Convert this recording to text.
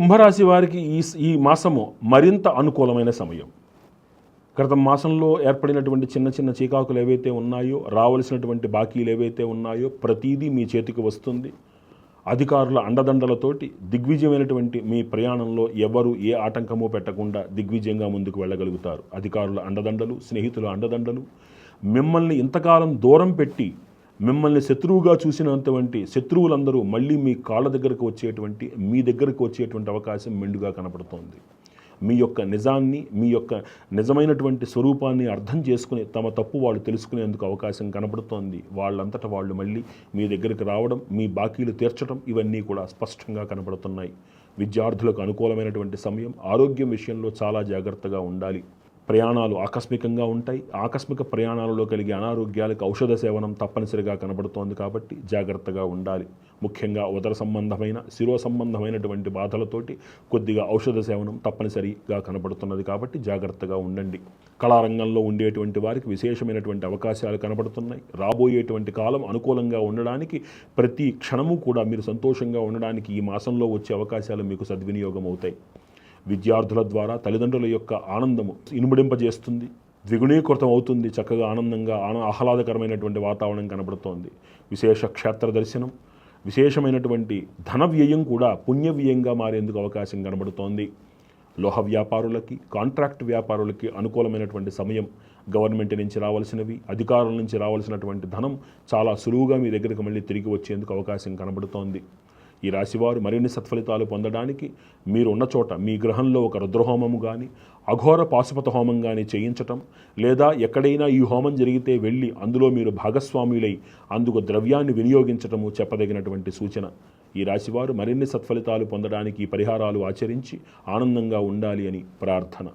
కుంభరాశి వారికి ఈ ఈ మాసము మరింత అనుకూలమైన సమయం. క్రితం మాసంలో ఏర్పడినటువంటి చిన్న చిన్న చీకాకులు ఏవైతే ఉన్నాయో రావలసినటువంటి బాకీలు ఏవైతే ఉన్నాయో ప్రతీదీ మీ చేతికి వస్తుంది. అధికారుల అండదండలతోటి దిగ్విజయమైనటువంటి మీ ప్రయాణంలో ఎవరు ఏ ఆటంకము పెట్టకుండా దిగ్విజయంగా ముందుకు వెళ్ళగలుగుతారు. అధికారుల అండదండలు స్నేహితుల అండదండలు మిమ్మల్ని ఇంతకాలం దూరం పెట్టి మిమ్మల్ని శత్రువుగా చూసినంతవంటి శత్రువులందరూ మళ్ళీ మీ కాళ్ళ దగ్గరకు వచ్చేటువంటి మీ దగ్గరకు వచ్చేటువంటి అవకాశం మెండుగా కనపడుతోంది. మీ యొక్క నిజాన్ని మీ యొక్క నిజమైనటువంటి స్వరూపాన్ని అర్థం చేసుకుని తమ తప్పు వాళ్ళు తెలుసుకునేందుకు అవకాశం కనబడుతోంది వాళ్ళంతట వాళ్ళు మళ్ళీ మీ దగ్గరికి రావడం మీ బాకీలు తీర్చడం ఇవన్నీ కూడా స్పష్టంగా కనబడుతున్నాయి విద్యార్థులకు అనుకూలమైనటువంటి సమయం ఆరోగ్యం విషయంలో చాలా జాగ్రత్తగా ఉండాలి. ప్రయాణాలు ఆకస్మికంగా ఉంటాయి. ఆకస్మిక ప్రయాణాలలో కలిగే అనారోగ్యాలకు ఔషధ సేవనం తప్పనిసరిగా కనబడుతోంది కాబట్టి జాగ్రత్తగా ఉండాలి. ముఖ్యంగా ఉదర సంబంధమైన శిరో సంబంధమైనటువంటి బాధలతోటి కొద్దిగా ఔషధ సేవనం తప్పనిసరిగా కనబడుతున్నది కాబట్టి జాగ్రత్తగా ఉండండి. కళారంగంలో ఉండేటువంటి వారికి విశేషమైనటువంటి అవకాశాలు కనబడుతున్నాయి. రాబోయేటువంటి కాలం అనుకూలంగా ఉండడానికి ప్రతి క్షణము కూడా మీరు సంతోషంగా ఉండడానికి ఈ మాసంలో వచ్చే అవకాశాలు మీకు సద్వినియోగం అవుతాయి విద్యార్థుల ద్వారా తల్లిదండ్రుల యొక్క ఆనందము ఇనుమడింపజేస్తుంది. ద్విగుణీకృతం అవుతుంది చక్కగా ఆనందంగా ఆన ఆహ్లాదకరమైనటువంటి వాతావరణం కనబడుతోంది. విశేష క్షేత్ర దర్శనం విశేషమైనటువంటి ధన వ్యయం కూడా పుణ్య వ్యయంగా మారేందుకు అవకాశం కనబడుతోంది. లోహ వ్యాపారులకి కాంట్రాక్ట్ వ్యాపారులకి అనుకూలమైనటువంటి సమయం గవర్నమెంట్ నుంచి రావాల్సినవి అధికారుల నుంచి రావాల్సినటువంటి ధనం చాలా సులువుగా మీ దగ్గరికి మళ్ళీ తిరిగి వచ్చేందుకు అవకాశం కనబడుతోంది. ఈ రాశివారు మరిన్ని సత్ఫలితాలు పొందడానికి మీరు ఉన్న చోట మీ గ్రహంలో ఒక రుద్రహోమము కానీ అఘోర పాశుపత హోమం కానీ చేయించటం లేదా ఎక్కడైనా ఈ హోమం జరిగితే వెళ్ళి అందులో మీరు భాగస్వాములై అందుకు ద్రవ్యాన్ని వినియోగించటము చెప్పదగినటువంటి సూచన. ఈ రాశివారు మరిన్ని సత్ఫలితాలు పొందడానికి ఈ పరిహారాలు ఆచరించి ఆనందంగా ఉండాలి అని ప్రార్థన.